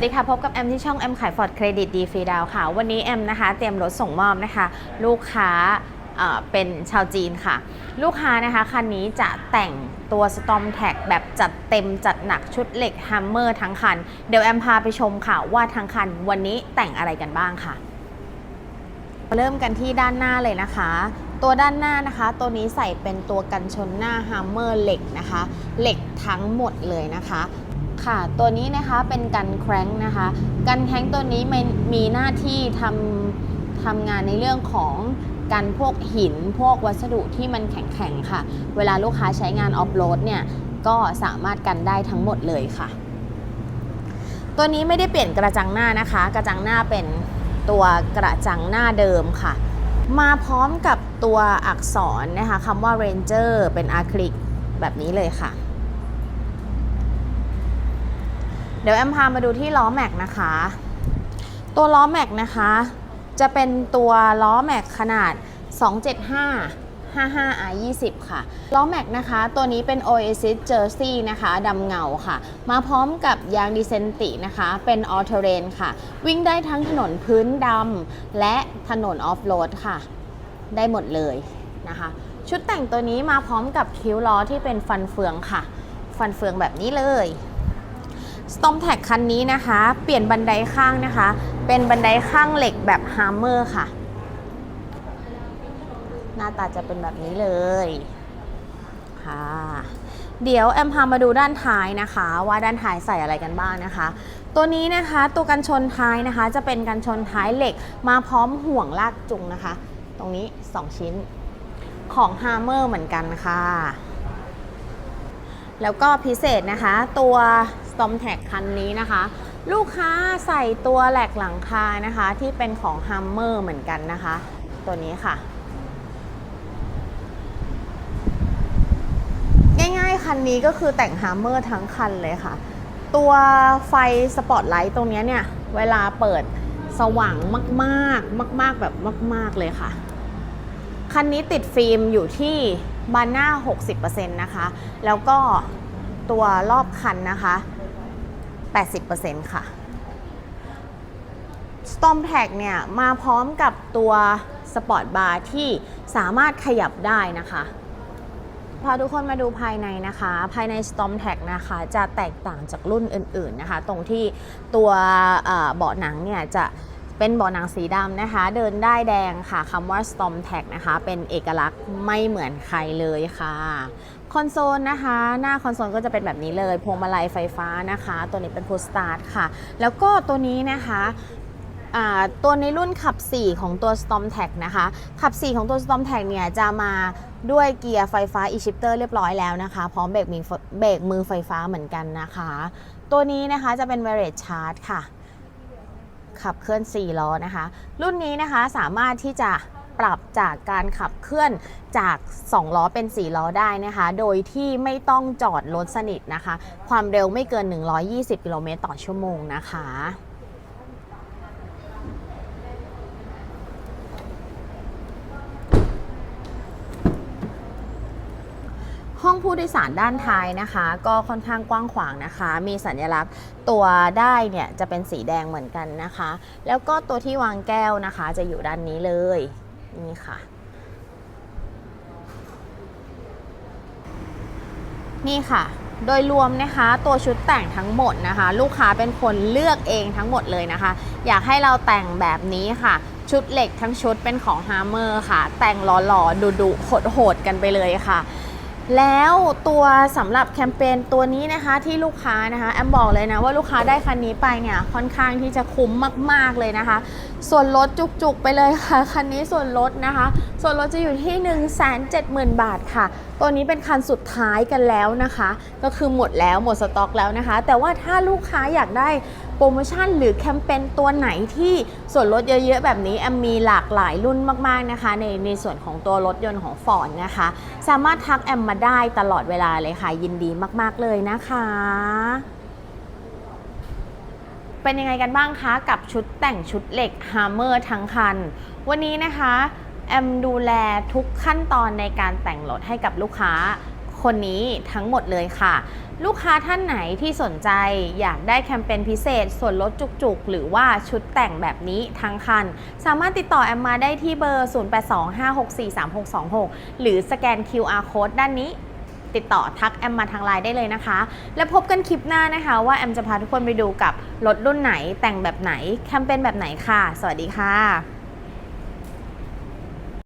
สวัสดีค่ะ พบกับแอมที่ช่องแอมขายฟอร์ดเครดิตดีฟรีดาวค่ะ วันนี้แอมนะคะ เตรียมรถส่งมอบนะคะ ลูกค้าเป็นชาวจีนค่ะ ลูกค้านะคะ คันนี้จะแต่งตัว Storm Tag แบบจัดเต็มจัดหนักชุดเหล็ก Hammer ทั้งคัน เดี๋ยวแอมพาไปชมค่ะ ว่าทั้งคันวันนี้แต่งอะไรกันบ้างค่ะ เริ่มกันที่ด้านหน้าเลยนะคะ ตัวด้านหน้านะคะ ตัวนี้ใส่เป็นตัวกันชนหน้า Hammer เหล็กนะคะ เหล็กทั้งหมดเลยนะคะ ค่ะ ตัวนี้นะคะเป็นกันแคร้งนะคะ กันแคร้งตัวนี้มันมีหน้าที่ทำทำงานในเรื่องของกันพวกหินพวกวัสดุที่มันแข็งๆค่ะ เวลาลูกค้าใช้งานออฟโรดเนี่ยก็สามารถกันได้ทั้งหมดเลยค่ะ ตัวนี้ไม่ได้เปลี่ยนกระจังหน้านะคะ กระจังหน้าเป็นตัวกระจังหน้าเดิมค่ะ มาพร้อมกับตัวอักษรนะคะคำว่า Ranger เป็นอะคริลิกแบบนี้เลยค่ะ เดี๋ยวแอมพามาดูที่ล้อแม็กนะคะ ตัวล้อแม็กนะคะ จะเป็นตัวล้อแม็กขนาด 275 55 R 20 ค่ะล้อแม็กนะคะ ตัวนี้เป็น Oasis Jersey นะคะดำเงาค่ะ มาพร้อมกับยางดิเซนตินะคะ เป็น All Terrain ค่ะ วิ่งได้ทั้งถนนพื้นดำและถนนออฟโรดค่ะ ได้หมดเลยนะคะ ชุดแต่งตัวนี้มาพร้อมกับคิ้วล้อที่เป็นฟันเฟืองค่ะ ฟันเฟืองแบบนี้เลย s t o m Tag คันนี้นะคะ เปลี่ยนบันไดข้างนะคะ เป็นบันไดข้างเหล็กแบบฮาร์เมอร์ค่ะ หน้าตาจะเป็นแบบนี้เลยค่ะเดี๋ยวแอมพามาดูด้านท้ายนะคะ ว่าด้านท้ายใส่อะไรกันบ้างนะคะ ตัวนี้นะคะตัวกันชนท้ายนะคะ จะเป็นกันชนท้ายเหล็กมาพร้อมห่วงลากจุงนะคะ ตรงนี้ 2 ชิ้นของฮาร์เมอร์เหมือนกันค่ะ แล้วก็พิเศษนะคะ ตัว Storm Tag คันนี้นะคะ ลูกค้าใส่ตัวแหลกหลังคานะคะ ที่เป็นของ Hummer เหมือนกันนะคะ ตัวนี้ค่ะ ง่ายๆ คันนี้ก็คือแต่ง Hummer ทั้งคันเลยค่ะ ตัวไฟสปอตไลท์ตรงนี้เนี่ย เวลาเปิดสว่างมากๆ มาก ๆ แบบมาก ๆ เลยค่ะ คันนี้ติดฟิล์มอยู่ที่บานหน้า 60%นะคะ แล้วก็ตัวรอบคันนะคะ 80%ค่ะ Storm Tag เนี่ยมาพร้อมกับตัวสปอร์ตบาร์ที่สามารถขยับได้นะคะพาทุกคนมาดูภายในนะคะ ภายใน Storm Tag นะคะจะแตกต่างจากรุ่นอื่นๆนะคะ ตรงที่ตัวเอ่อเบาะหนังเนี่ยจะ เป็นเบาะหนังสีดำนะคะ เดินได้แดงค่ะคำว่า Storm Tag นะคะ เป็นเอกลักษณ์ไม่เหมือนใครเลยค่ะ คอนโซลนะคะ หน้าคอนโซลก็จะเป็นแบบนี้เลยพวงมาลัยไฟฟ้านะคะ ตัวนี้เป็น Push Start ค่ะ แล้วก็ตัวนี้นะคะตัวในรุ่นขับ 4 ของตัว Storm Tag นะคะ ขับ 4 ของตัว Storm Tag เนี่ยจะมาด้วยเกียร์ไฟฟ้า e-shifter เรียบร้อยแล้วนะคะ พร้อมเบรกมือเบรกมือไฟฟ้าเหมือนกันนะคะ ตัวนี้นะคะจะเป็น Wireless Charge ค่ะ ขับเคลื่อน 4 ล้อนะคะ รุ่นนี้นะคะสามารถที่จะปรับจากการขับเคลื่อนจาก 2 ล้อเป็น 4 ล้อได้นะคะ โดยที่ไม่ต้องจอดรถสนิทนะคะ ความเร็วไม่เกิน 120 กิโลเมตรต่อชั่วโมงนะคะ ห้องผู้โดยสารด้านท้ายนะคะ ก็ค่อนข้างกว้างขวางนะคะ มีสัญลักษณ์ตัวได้เนี่ยจะเป็นสีแดงเหมือนกันนะคะ แล้วก็ตัวที่วางแก้วนะคะ จะอยู่ด้านนี้เลยนี่ค่ะ นี่ค่ะ โดยรวมนะคะ ตัวชุดแต่งทั้งหมดนะคะ ลูกค้าเป็นคนเลือกเองทั้งหมดเลยนะคะ อยากให้เราแต่งแบบนี้ค่ะชุดเหล็กทั้งชุดเป็นของฮาร์เมอร์ค่ะ แต่งหล่อๆดุๆโหดๆกันไปเลยค่ะ แล้วตัวสำหรับแคมเปญตัวนี้นะคะที่ลูกค้านะคะแอมบอกเลยนะว่าลูกค้าได้คันนี้ไปเนี่ยค่อนข้างที่จะคุ้มมาก ๆเลยนะคะ ส่วนลดจุกๆไปเลยค่ะคันนี้ส่วนลดนะคะ ส่วนลดจะอยู่ที่ 1 7 0 0 0 0 บาทค่ะ ตัวนี้เป็นคันสุดท้ายกันแล้วนะคะ ก็คือหมดแล้วหมดสต็อกแล้วนะคะ แต่ว่าถ้าลูกค้าอยากได้ โปรโมชั่นหรือแคมเปญตัวไหนที่ส่วนลดเยอะๆ แบบนี้แอมมีหลากหลายรุ่นมากๆนะคะ ในในส่วนของตัวรถยนต์ของฟอร์ดนะคะ สามารถทักแอมมาได้ตลอดเวลาเลยค่ะ ยินดีมากๆเลยนะคะเป็นยังไงกันบ้างคะ กับชุดแต่งชุดเหล็กฮาร์เมอร์ทั้งคัน วันนี้นะคะ แอมดูแลทุกขั้นตอนในการแต่งรถให้กับลูกค้า คนนี้ทั้งหมดเลยค่ะ ลูกค้าท่านไหนที่สนใจอยากได้แคมเปญพิเศษ ส่วนลดจุกๆ หรือว่าชุดแต่งแบบนี้ทั้งคัน สามารถติดต่อแอมมาได้ที่เบอร์ 0825643626 หรือสแกน QR code ด้านนี้ติดต่อทักแอมมาทางไลน์ได้เลยนะคะ แล้วพบกันคลิปหน้านะคะว่าแอมจะพาทุกคนไปดูกับรถรุ่นไหนแต่งแบบไหน แคมเปญแบบไหนค่ะ สวัสดีค่ะ